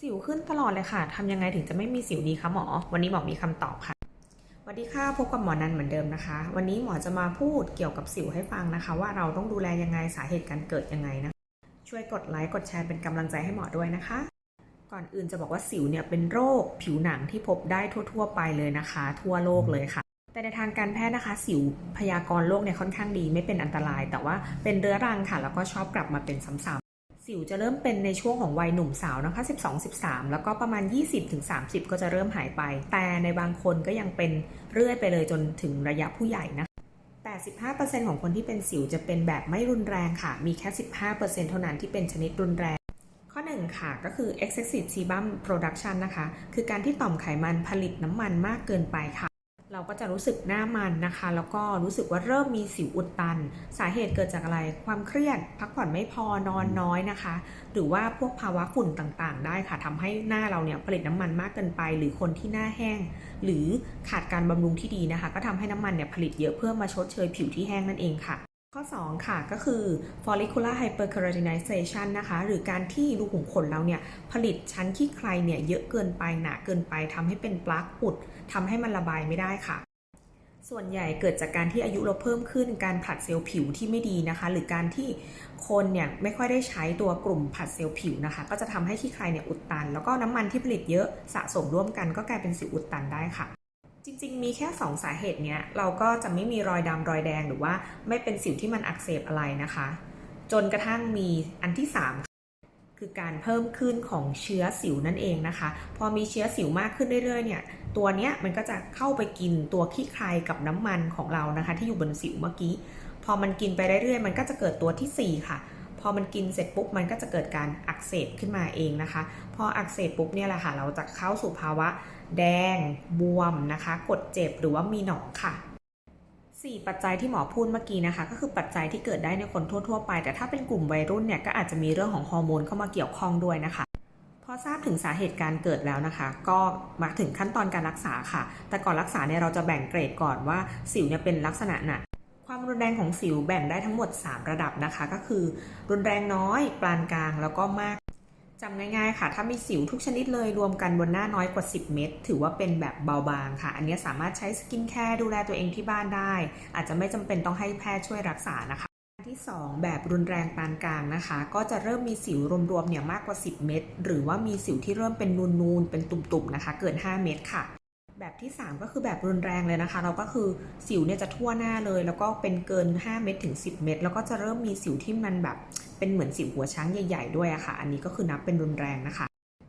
สิวขึ้นตลอดเลยค่ะ ทำยังไงถึงจะไม่มีสิวดีคะหมอ วันนี้หมอมีคำตอบค่ะ สวัสดีค่ะ พบกับหมอนันเหมือนเดิมนะคะ วันนี้หมอจะมาพูดเกี่ยวกับสิวให้ฟังนะคะ ว่าเราต้องดูแลยังไง สาเหตุการเกิดยังไงนะ ช่วยกดไลค์ กดแชร์เป็นกำลังใจให้หมอด้วยนะคะ ก่อนอื่นจะบอกว่าสิวเนี่ยเป็นโรคผิวหนังที่พบได้ทั่ว ๆ ไปเลยนะคะ ทั่วโลกเลยค่ะ แต่ในทางการแพทย์นะคะ สิวพยากรณ์โรคเนี่ยค่อนข้างดี ไม่เป็นอันตราย แต่ว่าเป็นเรื้อรังค่ะ แล้วก็ชอบกลับมาเป็นซ้ำๆ สิวจะเริ่มเป็นในช่วงของวัยหนุ่มสาวนะคะ 12 13 แล้วก็ประมาณ 20ถึง30 ก็จะเริ่มหายไป แต่ในบางคนก็ยังเป็นเรื่อยไปเลยจนถึงระยะผู้ใหญ่นะ85%ของคนที่เป็นสิวจะเป็นแบบไม่รุนแรงค่ะ มีแค่ 15%เท่านั้นที่เป็นชนิดรุนแรง ข้อหนึ่งค่ะ ก็คือ excessive sebum production นะคะ คือการที่ต่อมไขมันผลิตน้ำมันมากเกินไปค่ะ เราก็จะรู้สึกหน้ามันนะคะ แล้วก็รู้สึกว่าเริ่มมีสิวอุดตัน สาเหตุเกิดจากอะไร ความเครียด พักผ่อนไม่พอนอนน้อยนะคะ หรือว่าพวกภาวะฝุ่นต่างๆ ได้ค่ะทำให้หน้าเราเนี่ยผลิตน้ำมันมากเกินไป หรือคนที่หน้าแห้ง หรือขาดการบำรุงที่ดีนะคะ ก็ทำให้น้ำมันเนี่ยผลิตเยอะเพื่อมาชดเชยผิวที่แห้งนั่นเองค่ะ ข้อ 2 ค่ะก็คือ follicular hyperkeratinization นะคะ หรือการที่รูขุมขนเราเนี่ยผลิตชั้นขี้ใครเนี่ยเยอะเกินไปหนาเกินไปทำให้เป็นปลั๊กอุดทำให้มันระบายไม่ได้ค่ะ ส่วนใหญ่เกิดจากการที่อายุเราเพิ่มขึ้นการผลัดเซลล์ผิวที่ไม่ดีนะคะ หรือการที่คนเนี่ยไม่ค่อยได้ใช้ตัวกลุ่มผลัดเซลล์ผิวนะคะ ก็จะทำให้ขี้ใครเนี่ยอุดตัน แล้วก็น้ำมันที่ผลิตเยอะสะสมร่วมกันก็กลายเป็นสิวอุดตันได้ค่ะ จริงๆ มีแค่ 2 สาเหตุเนี้ยเราก็จะไม่มีรอยดำรอยแดงหรือว่าไม่เป็นสิวที่มันอักเสบอะไรนะคะ จนกระทั่งมีอันที่ 3คือการเพิ่มขึ้นของเชื้อสิวนั่นเองนะคะ พอมีเชื้อสิวมากขึ้นเรื่อยๆเนี่ย ตัวเนี้ยมันก็จะเข้าไปกินตัวขี้ใครกับน้ำมันของเรานะคะ ที่อยู่บนสิวเมื่อกี้ พอมันกินไปเรื่อยๆ มันก็จะเกิดตัวทีสี่4 ค่ะ พอมันกินเสร็จปุ๊บมันก็จะเกิดการอักเสบขึ้นมาเองนะคะ พออักเสบปุ๊บเนี่ยแหละค่ะ เราจะเข้าสู่ภาวะแดง บวมนะคะ กดเจ็บหรือว่ามีหนองค่ะ4ปัจจัยที่หมอพูดเมื่อกี้นะคะ ก็คือปัจจัยที่เกิดได้ในคนทั่ว ๆ ไป แต่ถ้าเป็นกลุ่มวัยรุ่นเนี่ยก็อาจจะมีเรื่องของฮอร์โมนเข้ามาเกี่ยวข้องด้วยนะคะพอทราบถึงสาเหตุการเกิดแล้วนะคะ ก็มาถึงขั้นตอนการรักษาค่ะ แต่ก่อนรักษาเนี่ยเราจะแบ่งเกรดก่อนว่าสิวเนี่ยเป็นลักษณะไหน ความรุนแรงของสิวแบ่งได้ทั้งหมด 3 ระดับนะคะ ก็คือ รุนแรงน้อย ปานกลางแล้วก็มากจำง่ายๆค่ะ ถ้ามีสิวทุกชนิดเลยรวมกันบนหน้าน้อยกว่า 10 เม็ดถือว่าเป็นแบบเบาบางค่ะ อันนี้สามารถใช้สกินแคร์ดูแลตัวเองที่บ้านได้ อาจจะไม่จำเป็นต้องให้แพทย์ช่วยรักษานะคะที่ 2 แบบรุนแรงปานกลางนะคะ ก็จะเริ่มมีสิวรวมๆเนี่ยมากกว่า 10 เม็ดหรือว่ามีสิวที่เริ่มเป็นนูนๆเป็นตุ่มๆนะคะ เกิน 5 เม็ดค่ะ แบบที่ 3 ก็คือแบบรุนแรงเลยนะคะ เราก็คือสิวเนี่ยจะทั่วหน้าเลย แล้วก็เป็นเกิน 5 เม็ดถึง 10 เม็ดแล้วก็จะเริ่มมีสิวที่มันแบบเป็นเหมือนสิวหัวช้างใหญ่ ๆ ด้วยอะค่ะ อันนี้ก็คือนับเป็นรุนแรงนะคะ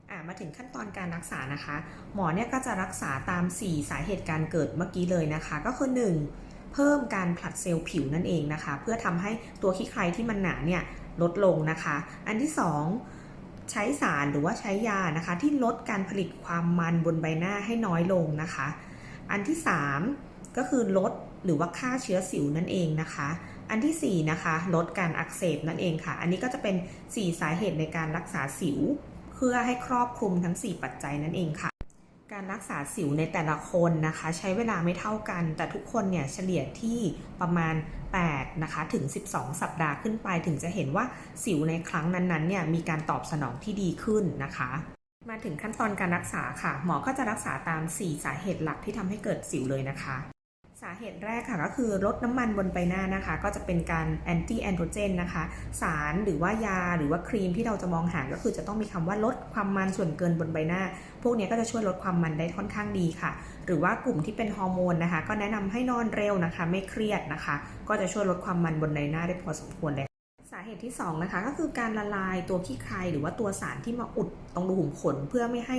อะมาถึงขั้นตอนการรักษานะคะ หมอเนี่ยก็จะรักษาตาม 4 สาเหตุการเกิดเมื่อกี้เลยนะคะ ก็คือ 1. เพิ่มการผลัดเซลล์ผิวนั่นเองนะคะ เพื่อทำให้ตัวขี้ใครที่มันหนาเนี่ยลดลงนะคะ อันที่ 2 ใช้สารหรือว่าใช้ยานะคะ ที่ลดการผลิตความมันบนใบหน้าให้น้อยลงนะคะ อันที่ 3 ก็คือลดหรือว่าฆ่าเชื้อสิวนั่นเองนะคะ อันที่4นะคะลดการอักเสบนั่นเองค่ะ อันนี้ก็จะเป็น 4 สาเหตุในการรักษาสิว เพื่อให้ครอบคลุมทั้ง 4 ปัจจัยนั่นเองค่ะ การรักษาสิวในแต่ละคนนะคะ ใช้เวลาไม่เท่ากัน แต่ทุกคนเนี่ยเฉลี่ยที่ประมาณ8นะคะถึง 12 สัปดาห์ขึ้นไปถึงจะเห็นว่าสิวในครั้งนั้นๆเนี่ยมีการตอบสนองที่ดีขึ้นนะคะ มาถึงขั้นตอนการรักษาค่ะ หมอก็จะรักษาตาม 4 สาเหตุหลักที่ทำให้เกิดสิวเลยนะคะ สาเหตุแรกค่ะก็คือลดน้ำมันบนใบหน้านะคะ ก็จะเป็นการแอนตี้แอนโดรเจนนะคะ สารหรือว่ายาหรือว่าครีมที่เราจะมองหาก็คือจะต้องมีคำว่าลดความมันส่วนเกินบนใบหน้า พวกนี้ก็จะช่วยลดความมันได้ค่อนข้างดีค่ะ หรือว่ากลุ่มที่เป็นฮอร์โมนนะคะ ก็แนะนำให้นอนเร็วนะคะ ไม่เครียดนะคะ ก็จะช่วยลดความมันบนใบหน้าได้พอสมควรเลยสาเหตุที่2นะคะก็คือการละลายตัวขี้ใครหรือว่าตัวสารที่มาอุดตรงรูขุมขนเพื่อไม่ให้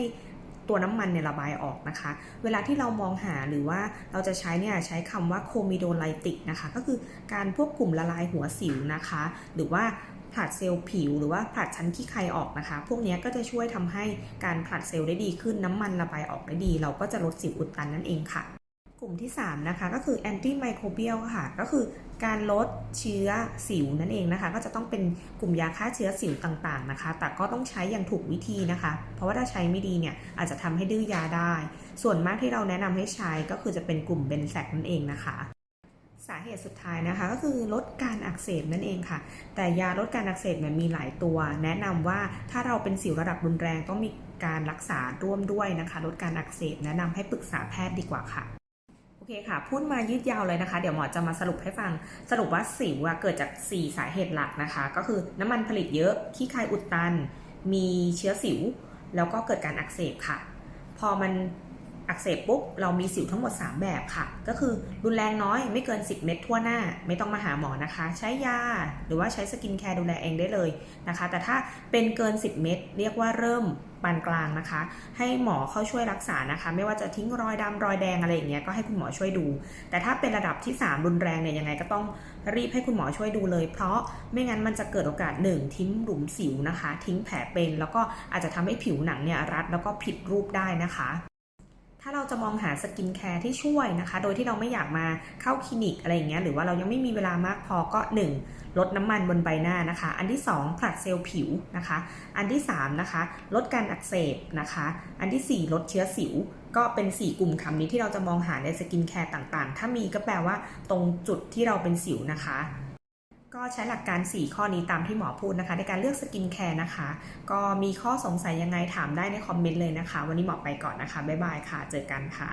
ตัวน้ำมันเนี่ยระบายออกนะคะ เวลาที่เรามองหาหรือว่าเราจะใช้เนี่ยใช้คำว่าโคมิโดไลติกนะคะ ก็คือการพวกกลุ่มละลายหัวสิวนะคะ หรือว่าผลัดเซลล์ผิวหรือว่าผลัดชั้นขี้ไครออกนะคะ พวกนี้ก็จะช่วยทำให้การผลัดเซลล์ได้ดีขึ้นน้ำมันระบายออกได้ดี เราก็จะลดสิวอุดตันนั่นเองค่ะ กลุ่มที่ 3 นะคะ ก็คือ anti microbial ค่ะ ก็คือการลดเชื้อสิวนั่นเองนะคะ ก็จะต้องเป็นกลุ่มยาฆ่าเชื้อสิวต่างๆนะคะ แต่ก็ต้องใช้อย่างถูกวิธีนะคะ เพราะว่าถ้าใช้ไม่ดีเนี่ยอาจจะทำให้ดื้อยาได้ ส่วนมากที่เราแนะนำให้ใช้ก็คือจะเป็นกลุ่มเบนแซกนั่นเองนะคะสาเหตุสุดท้ายนะคะก็คือลดการอักเสบนั่นเองค่ะ แต่ยาลดการอักเสบเนี่ยมีหลายตัว แนะนำว่าถ้าเราเป็นสิวระดับรุนแรงต้องมีการรักษาร่วมด้วยนะคะ ลดการอักเสบแนะนำให้ปรึกษาแพทย์ดีกว่าค่ะ โอเคค่ะ พูดมายืดยาวเลยนะคะ เดี๋ยวหมอจะมาสรุปให้ฟัง สรุปว่าสิวเกิดจาก 4 สาเหตุหลักนะคะ ก็คือน้ำมันผลิตเยอะขี้คายอุดตัน มีเชื้อสิว แล้วก็เกิดการอักเสบค่ะ พอมัน อักเสบปุ๊บเรามีสิวทั้งหมด 3 แบบค่ะ ก็คือรุนแรงน้อยไม่เกิน 10 เม็ดทั่วหน้า ไม่ต้องมาหาหมอนะคะ ใช้ยาหรือว่าใช้สกินแคร์ดูแลเองได้เลยนะคะ แต่ถ้าเป็นเกิน 10 เม็ดเรียกว่าเริ่มปานกลางนะคะ ให้หมอเข้าช่วยรักษานะคะ ไม่ว่าจะทิ้งรอยดำรอยแดงอะไรอย่างเงี้ยก็ให้คุณหมอช่วยดู แต่ถ้าเป็นระดับที่ 3 รุนแรงเนี่ยยังไงก็ต้องรีบให้คุณหมอช่วยดูเลย เพราะไม่งั้นมันจะเกิดโอกาส 1 ทิ้งหลุมสิวนะคะ ทิ้งแผลเป็น แล้วก็อาจจะทำให้ผิวหนังเนี่ยรัดแล้วก็ผิดรูปได้นะคะ ถ้าเราจะมองหาสกินแคร์ที่ช่วยนะคะ โดยที่เราไม่อยากมาเข้าคลินิกอะไรอย่างเงี้ย หรือว่าเรายังไม่มีเวลามากพอก็ 1. ลดน้ำมันบนใบหน้านะคะ อันที่ 2 ผลัดเซลล์ผิวนะคะ อันที่ 3 นะคะ ลดการอักเสบนะคะ อันทีสี่4 ลดเชื้อสิว ก็เป็น 4 กลุ่มคำนี้ที่เราจะมองหาในสกินแคร์ต่างๆ ถ้ามีก็แปลว่าตรงจุดที่เราเป็นสิวนะคะ ก็ใช้หลักการ 4 ข้อนี้ตามที่หมอพูดนะคะ ในการเลือกสกินแคร์นะคะ ก็มีข้อสงสัยยังไงถามได้ในคอมเมนต์เลยนะคะ วันนี้หมอไปก่อนนะคะ บ๊ายบายค่ะ เจอกันค่ะ